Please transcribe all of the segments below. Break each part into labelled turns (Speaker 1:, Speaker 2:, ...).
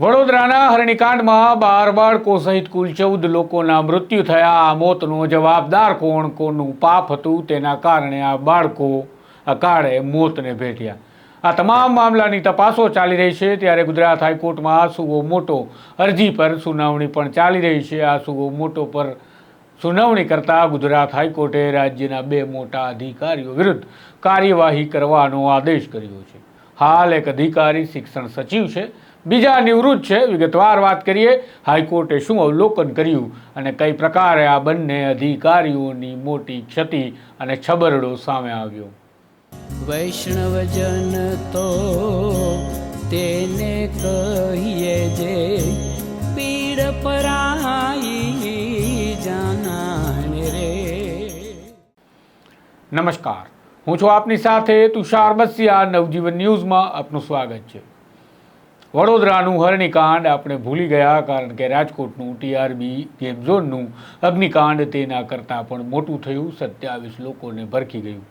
Speaker 1: વડોદરાના હરણીકાંડમાં બાર બાળકો સહિત કુલ ચૌદ લોકોના મૃત્યુ થયા. આ મોતનો જવાબદાર કોણ, કોનું પાપ હતું તેના કારણે આ બાળકો અકાળે મોતને ભેટ્યા. આ તમામ મામલાની તપાસો ચાલી રહી છે. ત્યારે ગુજરાત હાઈકોર્ટમાં સુવો મોટો અરજી પર સુનાવણી પણ ચાલી રહી છે. આ સુવો મોટો પર સુનાવણી કરતા ગુજરાત હાઈકોર્ટે રાજ્યના બે મોટા અધિકારીઓ વિરુદ્ધ કાર્યવાહી કરવાનો આદેશ કર્યો છે. હાલ એક અધિકારી શિક્ષણ સચિવ છે. બીજા નિવૃત્ત છે. વિગતવાર વાત કરીએ હાઈકોર્ટે શું અવલોકન કર્યું અને કઈ પ્રકારે આ બંને અધિકારીઓની મોટી ક્ષતિ અને છબરડો સામે આવ્યો?
Speaker 2: વૈષ્ણવજન તો તેને કહીએ જે પીડ પરાઈ જાનાને રે.
Speaker 1: નમસ્કાર. હું છું આપની સાથે તુષાર બસિયા. નવજીવન ન્યૂઝમાં આપનું સ્વાગત છે. વડોદરાનું હરણીકાંડ આપણે ભૂલી ગયા કારણ કે રાજકોટનું ટીઆરબી ગેમ ઝોનનું અગ્નિકાંડ તેના કરતાં પણ મોટું થયું, સત્યાવીસ લોકોને ભરખી ગયું.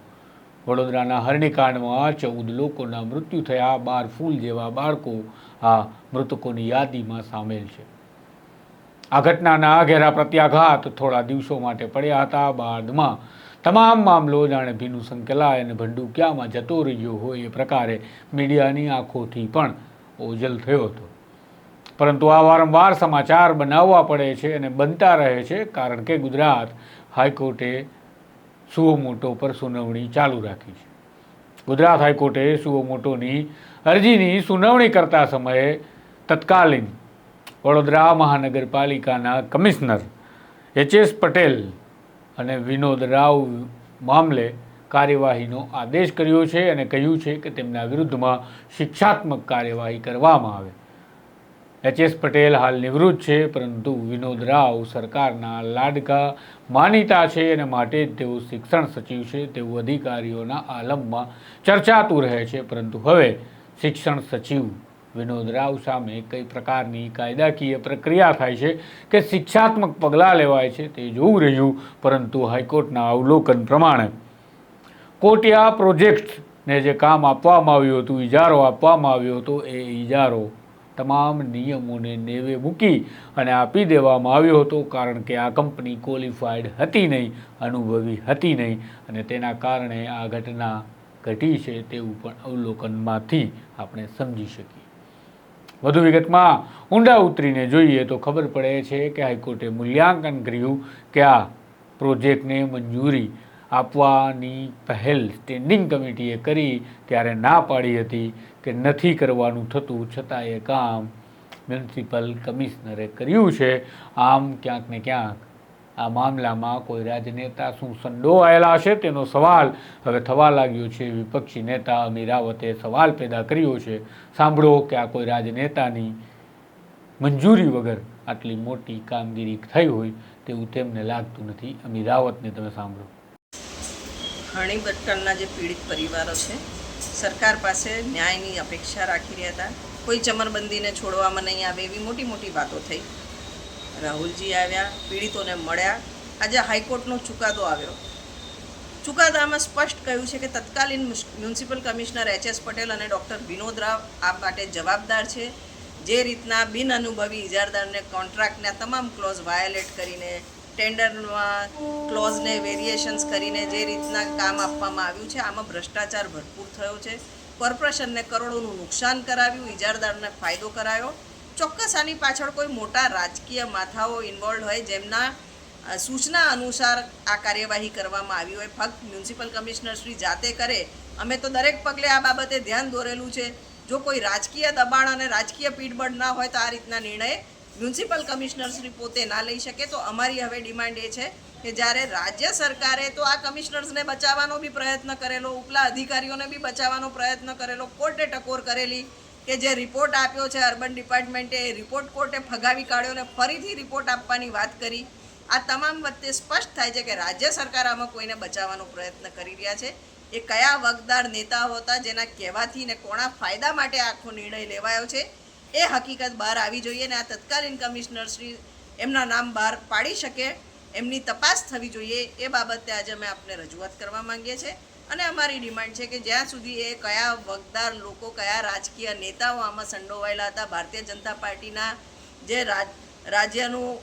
Speaker 1: વડોદરાના હરણીકાંડમાં ચૌદ લોકોના મૃત્યુ થયા, બાર ફૂલ જેવા બાળકો આ મૃતકોની યાદીમાં સામેલ છે. આ ઘટનાના ઘેરા પ્રત્યાઘાત થોડા દિવસો માટે પડ્યા હતા. બાદમાં તમામ મામલો જાણે ભીનું સંકેલાય અને ભંડુ ક્યાંમાં જતો રહ્યો હોય એ પ્રકારે મીડિયાની આંખોથી પણ ઓજલ થયો હતો. પરંતુ આ વારંવાર સમાચાર બનાવવા પડે છે અને બનતા રહે છે કારણ કે ગુજરાત હાઈકોર્ટે સુઓ મોટો પર સુનાવણી ચાલુ રાખી છે. ગુજરાત હાઈકોર્ટે સુઓ મોટોની અરજીની સુનાવણી કરતા સમયે તત્કાલીન વડોદરા મહાનગરપાલિકાના કમિશનર એચ એસ પટેલ અને વિનોદ રાવ મામલે કાર્યવાહીનો આદેશ કર્યો છે અને કહ્યું છે કે તેમના વિરુદ્ધમાં શિક્ષાત્મક કાર્યવાહી કરવામાં આવે. એચ એસ પટેલ હાલ નિવૃત્ત છે, પરંતુ વિનોદ રાવ સરકારના લાડકા માનીતા છે અને માટે જ તેઓ શિક્ષણ સચિવ છે. તેવું અધિકારીઓના આલમમાં ચર્ચાતું રહે છે, પરંતુ હવે શિક્ષણ સચિવ વિનોદ રાવ સામે કઈ પ્રકારની કાયદાકીય પ્રક્રિયા થાય છે કે શિક્ષાત્મક પગલાં લેવાય છે તે જોવું રહ્યું, પરંતુ હાઈકોર્ટના અવલોકન પ્રમાણે કોટિયા પ્રોજેક્ટને જે કામ આપવામાં આવ્યું હતું ઇજારો આપવામાં આવ્યો હતો, એ ઇજારો તમામ નિયમોને નેવે મૂકી અને આપી દેવામાં આવ્યો હતો કારણ કે આ કંપની ક્વોલિફાઈડ હતી નહીં, અનુભવી હતી નહીં અને તેના કારણે આ ઘટના ઘટી છે તેવું પણ અવલોકનમાંથી આપણે સમજી શકીએ. વધુ વિગતમાં ઊંડા ઉતરીને જોઈએ તો ખબર પડે છે કે હાઈકોર્ટે મૂલ્યાંકન કર્યું કે આ પ્રોજેક્ટને મંજૂરી આપવાની પહેલ સ્ટેન્ડિંગ કમિટીએ કરી ત્યારે ના પાડી હતી કે નથી કરવાનું થતું, છતાં એ કામ મ્યુનિસિપલ કમિશનરે કર્યું છે. આમ ક્યાંક ને ક્યાંક આ મામલામાં કોઈ રાજનેતા શું સંડોવાયેલા હશે તેનો સવાલ હવે થવા લાગ્યો છે. વિપક્ષી નેતા અમીરાવતે સવાલ પેદા કર્યો છે. સાંભળો કે આ કોઈ રાજનેતાની મંજૂરી વગર આટલી મોટી કામગીરી થઈ હોય તેવું તેમને લાગતું નથી. અમીરાવતને તમે સાંભળો.
Speaker 3: ઘણી બટકલના જે પીડિત પરિવારો છે, સરકાર પાસે ન્યાયની અપેક્ષા રાખી રહ્યા હતા. કોઈ ચમરબંધીને છોડવામાં નહીં આવે એવી મોટી મોટી વાતો થઈ. રાહુલજી આવ્યા, પીડિતોને મળ્યા. આજે હાઈકોર્ટનો ચુકાદો આવ્યો. ચુકાદામાં સ્પષ્ટ કહ્યું છે કે તત્કાલીન municipal commissioner H S Patel અને ડૉક્ટર વિનોદ રાવ આ માટે જવાબદાર છે. જે રીતના બિન અનુભવી ઇજારદારને કોન્ટ્રાક્ટના તમામ ક્લોઝ વાયોલેટ કરીને ટેન્ડરમાં ક્લોઝને વેરિએશન્સ કરીને જે રીતના કામ આપવામાં આવ્યું છે, આમાં ભ્રષ્ટાચાર ભરપૂર થયો છે. કોર્પોરેશનને કરોડોનું નુકસાન કરાવ્યું ઇજારદારને ફાયદો કરાયો. ચોક્કસ આની પાછળ કોઈ મોટા રાજકીય માથાઓ ઇન્વોલ્વ હોય જેમના સૂચના અનુસાર આ કાર્યવાહી કરવામાં આવી હોય. ફક્ત મ્યુનિસિપલ કમિશનર શ્રી જાતે કરે. અમે તો દરેક પગલે આ બાબતે ધ્યાન દોરેલું છે. જો કોઈ રાજકીય દબાણ અને રાજકીય પીઠબળ ના હોય તો આ રીતના નિર્ણય મ્યુનિસિપલ કમિશનર્સની પોતે ના લઈ શકે તો અમારી હવે ડિમાન્ડ એ છે કે જ્યારે રાજ્ય સરકારે તો આ કમિશનર્સને બચાવવાનો બી પ્રયત્ન કરેલો, ઉપલા અધિકારીઓને બી બચાવવાનો પ્રયત્ન કરેલો, કોર્ટે ટકોર કરેલી કે જે રિપોર્ટ આપ્યો છે અર્બન ડિપાર્ટમેન્ટે એ રિપોર્ટ કોર્ટે ફગાવી કાઢ્યો અને ફરીથી રિપોર્ટ આપવાની વાત કરી. આ તમામ વચ્ચે સ્પષ્ટ થાય છે કે રાજ્ય સરકાર આમાં કોઈને બચાવવાનો પ્રયત્ન કરી રહ્યા છે. એ કયા વગદાર નેતાઓ હતા, જેના કહેવાથી ને કોણા ફાયદા માટે આખો નિર્ણય લેવાયો છે એ હકીકત બહાર આવી જોઈએ અને આ તત્કાલીન કમિશનર શ્રી એમના નામ બહાર પાડી શકે, એમની તપાસ થવી જોઈએ એ બાબતે આજે અમે આપને રજૂઆત કરવા માંગીએ છીએ. અને અમારી ડિમાન્ડ છે કે જ્યાં સુધી એ કયા વગદાર લોકો, કયા રાજકીય નેતાઓ આમાં સંડોવાયેલા હતા, ભારતીય જનતા પાર્ટીના જે રાજ, રાજ્યનું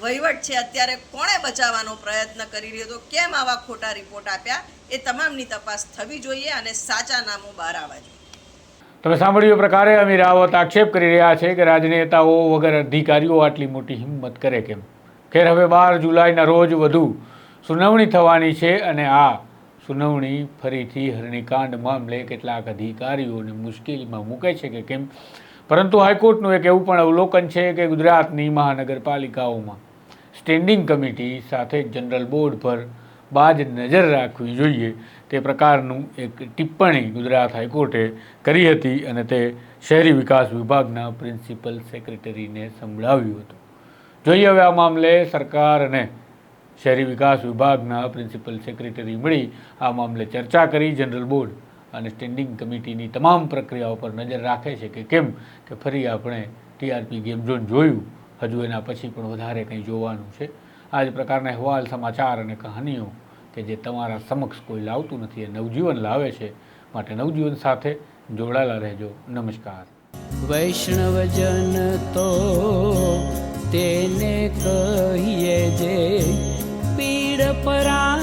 Speaker 3: વહીવટ છે, અત્યારે કોણે બચાવવાનો પ્રયત્ન કરી રહ્યો હતો, કેમ આવા ખોટા રિપોર્ટ આપ્યા, એ તમામની તપાસ થવી જોઈએ અને સાચા નામો બહાર આવવા જોઈએ.
Speaker 1: તમે સાંભળ્યું એ પ્રકારે અમીર રાવત આક્ષેપ કરી રહ્યા છે કે રાજનેતાઓ વગર અધિકારીઓ આટલી મોટી હિંમત કરે કેમ? ખેર હવે બાર જુલાઈના રોજ વધુ સુનાવણી થવાની છે અને આ સુનાવણી ફરીથી હરણીકાંડ મામલે કેટલાક અધિકારીઓને મુશ્કેલીમાં મૂકે છે કે કેમ? પરંતુ હાઈકોર્ટનું એક એવું પણ અવલોકન છે કે ગુજરાતની મહાનગરપાલિકાઓમાં સ્ટેન્ડિંગ કમિટી સાથે જનરલ બોર્ડ પર બાજ નજર રાખવી જોઈએ. તે પ્રકારનું એક ટિપ્પણી ગુજરાત હાઈકોર્ટે કરી હતી અને તે શહેરી વિકાસ વિભાગના પ્રિન્સિપલ સેક્રેટરીને સંભળાવ્યું હતું. જોઈએ હવે આ મામલે સરકાર અને શહેરી વિકાસ વિભાગના પ્રિન્સિપલ સેક્રેટરી મળી આ મામલે ચર્ચા કરી. જનરલ બોર્ડ અને સ્ટેન્ડિંગ કમિટીની તમામ પ્રક્રિયાઓ પર નજર રાખે છે કે કેમ કે ફરી આપણે ટીઆરપી ગેમ ઝોન જોયું. હજુ એના પછી પણ વધારે કંઈ જોવાનું છે. આ જ પ્રકારના અહેવાલ, સમાચાર અને કહાનીઓ કે જે તમારા સમક્ષ કોઈ લાવતું નથી, એ નવજીવન લાવે છે, માટે નવજીવન સાથે જોડાયેલા રહેજો. નમસ્કાર.
Speaker 2: વૈષ્ણવજન તો તેને કહીએ જે પીડ પરા